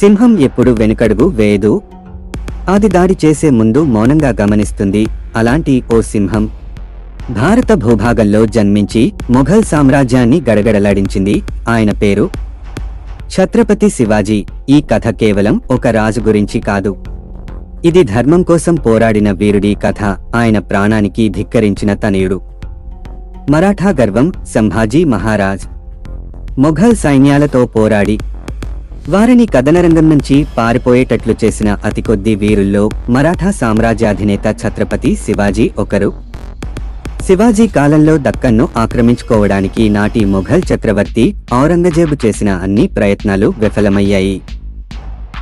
సింహం ఎప్పుడు వెనుకడుగు వేయదు అది దాడి చేసే ముందు మౌనంగా గమనిస్తుంది అలాంటి ఓ సింహం. భారత భూభాగంలో జన్మించి మొఘల్ సామ్రాజ్యాన్ని గడగడలాడించింది ఆయన పేరు ఛత్రపతి శివాజీ. ఈ కథ కేవలం ఒక రాజు గురించి కాదు. ఇది ధర్మం కోసం పోరాడిన వీరుడి కథ. ఆయన ప్రాణానికి ధిక్కరించిన తనయుడు. మరాఠా గర్వం సంభాజీ మహారాజ్. మొఘల్ సైన్యాలతో పోరాడి వారిని కథనరంగం నుంచి పారిపోయేటట్లు చేసిన అతి కొద్ది వీరుల్లో మరాఠా సామ్రాజ్యాధినేత ఛత్రపతి శివాజీ ఒకరు. శివాజీ కాలంలో దక్కన్ను ఆక్రమించుకోవడానికి నాటి మొఘల్ చక్రవర్తి ఔరంగజేబు చేసిన అన్ని ప్రయత్నాలు విఫలమయ్యాయి.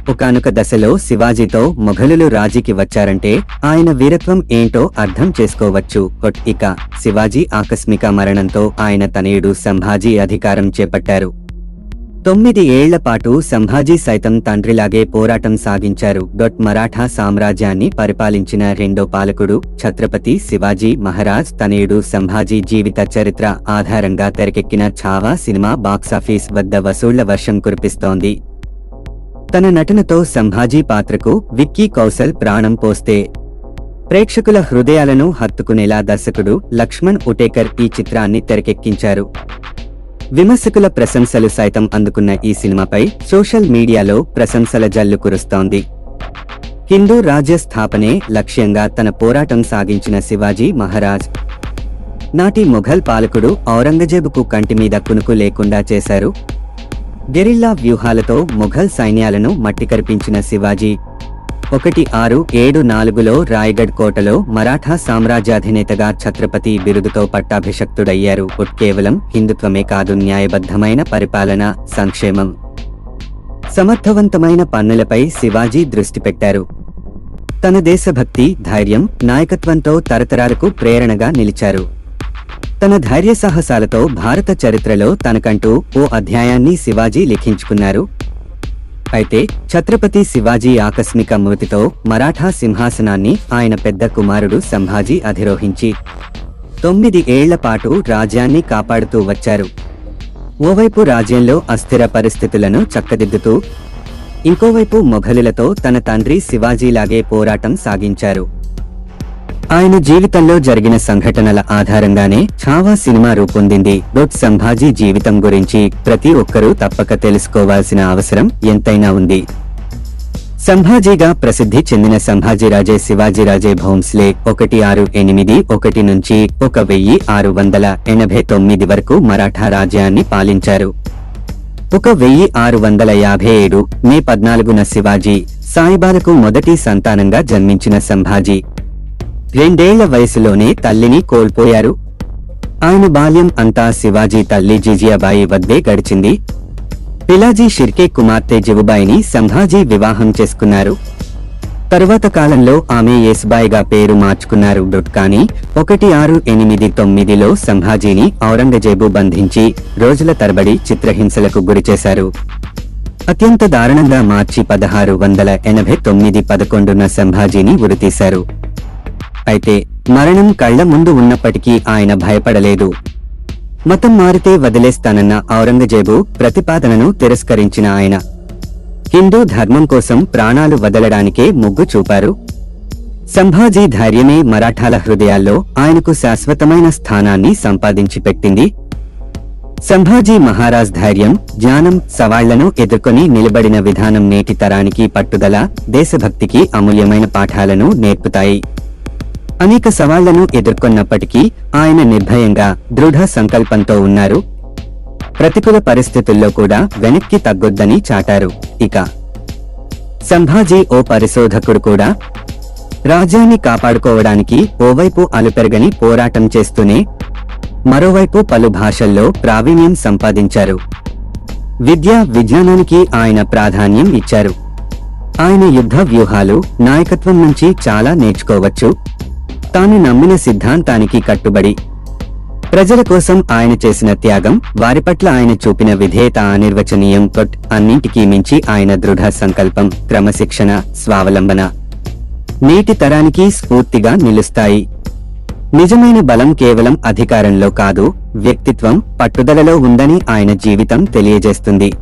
ఒకనొక దశలో శివాజీతో మొఘలులు రాజీకి వచ్చారంటే ఆయన వీరత్వం ఏంటో అర్థం చేసుకోవచ్చు. ఇక శివాజీ ఆకస్మిక మరణంతో ఆయన తనయుడు సంభాజీ అధికారం చేపట్టారు. తొమ్మిది ఏళ్ళపాటు సంభాజీ సైతం తండ్రిలాగే పోరాటం సాగించారు. డొట్ మరాఠా సామ్రాజ్యాన్ని పరిపాలించిన రెండో పాలకుడు ఛత్రపతి శివాజీ మహారాజ్ తనయుడు సంభాజీ జీవిత చరిత్ర ఆధారంగా తెరకెక్కిన ఛావా సినిమా బాక్సాఫీస్ వద్ద వసూళ్ళ వర్షం కురిపిస్తోంది. తన నటనతో సంభాజీ పాత్రకు విక్కీ కౌశల్ ప్రాణం పోస్తే. ప్రేక్షకుల హృదయాలను హత్తుకునేలా దర్శకుడు లక్ష్మణ్ ఉటేకర్ ఈ చిత్రాన్ని తెరకెక్కించారు. విమర్శకుల ప్రశంసలు సైతం అందుకున్న ఈ సినిమాపై సోషల్ మీడియాలో ప్రశంసల జల్లు కురుస్తోంది. హిందూ రాజ్య స్థాపనే లక్ష్యంగా తన పోరాటం సాగించిన శివాజీ మహారాజ్. నాటి మొఘల్ పాలకుడు ఔరంగజేబుకు కంటి మీద కునుకు లేకుండా చేశారు. గెరిల్లా వ్యూహాలతో మొఘల్ సైన్యాలను మట్టికరిపించిన శివాజీ ఒకటి ఆరు ఏడు నాలుగులో రాయగఢ్ కోటలో మరాఠా సామ్రాజ్యాధినేతగా ఛత్రపతి బిరుదుతో పట్టాభిషక్తుడయ్యారు. కేవలం హిందుత్వమే కాదు న్యాయబద్ధమైన పరిపాలన సంక్షేమం. సమర్థవంతమైన పన్నులపై శివాజీ దృష్టి పెట్టారు. తన దేశభక్తి ధైర్యం నాయకత్వంతో తరతరాలకు ప్రేరణగా నిలిచారు. తన ధైర్య సాహసాలతో భారత చరిత్రలో తనకంటూ ఓ అధ్యాయాన్ని శివాజీ లిఖించుకున్నారు. అయితే ఛత్రపతి శివాజీ ఆకస్మిక మృతితో మరాఠా సింహాసనాన్ని ఆయన పెద్ద కుమారుడు సంభాజీ అధిరోహించి తొమ్మిది ఏళ్ళ పాటు రాజ్యాన్ని కాపాడుతూ వచ్చారు. ఓవైపు రాజ్యంలో అస్థిర పరిస్థితులను చక్కదిద్దుతూ ఇంకోవైపు మొఘలులతో తన తండ్రి శివాజీలాగే పోరాటం సాగించారు. ఆయన జీవితంలో జరిగిన సంఘటనల ఆధారంగానే ఛావా సినిమా రూపొందింది. డొట్ సంభాజీ జీవితం గురించి ప్రతి ఒక్కరూ తప్పక తెలుసుకోవాల్సిన అవసరం ఎంతైనా ఉంది. సంభాజీగా ప్రసిద్ధి చెందిన సంభాజీరాజే శివాజీరాజే భోంస్లే ఒకటి ఆరు ఎనిమిది ఒకటి నుంచి ఒక వెయ్యి ఆరు వందల ఎనభై తొమ్మిది వరకు మరాఠా రాజ్యాన్ని పాలించారు. ఒక వెయ్యి ఆరు వందల యాభై ఏడు మే పద్నాలుగున శివాజీ సాయిబాలకు మొదటి సంతానంగా జన్మించిన సంభాజీ. రెండేళ్ళ వయసులోనే తల్లిని కోల్పోయారు. ఆయన బాల్యం అంతా శివాజీ తల్లి జిజియాబాయి వద్దే గడిచింది. పిలాజీ షిర్కే కుమార్తె జివుబాయిని సంభాజీ వివాహం చేసుకున్నారు. తరువాత కాలంలో ఆమె యేసుబాయిగా పేరు మార్చుకున్నారు డొట్ కానీ ఒకటి ఆరు ఎనిమిది తొమ్మిదిలో సంభాజీని ఔరంగజేబు బంధించి రోజుల తరబడి చిత్రహింసలకు గురిచేశారు అత్యంత దారుణంగా మార్చి పదహారు వందల ఎనభై తొమ్మిది పదకొండున సంభాజీని ఉరితీశారు. అయితే మరణం కళ్ళ ముందు ఉన్నప్పటికీ ఆయన భయపడలేదు. మతం మారితే వదిలేస్తానన్న ఔరంగజేబు ప్రతిపాదనను తిరస్కరించిన ఆయన. హిందూ ధర్మం కోసం ప్రాణాలు వదలడానికే మొగ్గు చూపారు. సంభాజీ ధైర్యమే మరాఠాల హృదయాల్లో ఆయనకు శాశ్వతమైన స్థానాన్ని సంపాదించి పెట్టింది. సంభాజీ మహారాజ్ ధైర్యం జ్ఞానం సవాళ్ళను ఎదుర్కొని నిలబడిన విధానం నేటి తరానికి పట్టుదల దేశభక్తికి అమూల్యమైన పాఠాలను నేర్పుతాయి. అనేక సవాళ్ళను ఎదుర్కొన్నప్పటికీ ఆయన నిర్భయంగా దృఢ సంకల్పంతో ఉన్నారు. ప్రతికూల పరిస్థితుల్లో కూడా వెనక్కి తగ్గొద్దని చాటారు. ఇక సంభాజీ ఓ పరిశోధకుడు కూడా రాజ్యాన్ని కాపాడుకోవడానికి ఓవైపు అలుపెరగని పోరాటం చేస్తూనే మరోవైపు పలు భాషల్లో ప్రావీణ్యం సంపాదించారు. విద్య విజ్ఞానానికి ఆయన ప్రాధాన్యం ఇచ్చారు. ఆయన యుద్ధ వ్యూహాలు నాయకత్వం నుంచి చాలా నేర్చుకోవచ్చు. తాను నమ్మిన సిద్ధాంతానికి కట్టుబడి. ప్రజల కోసం ఆయన చేసిన త్యాగం వారి పట్ల ఆయన చూపిన విధేయత అనిర్వచనీయం తొట్ అన్నింటికీ మించి ఆయన దృఢ సంకల్పం క్రమశిక్షణ స్వావలంబన. నేటి తరానికి స్ఫూర్తిగా నిలుస్తాయి. నిజమైన బలం కేవలం అధికారంలో కాదు వ్యక్తిత్వం పట్టుదలలో ఉందని ఆయన జీవితం తెలియజేస్తుంది.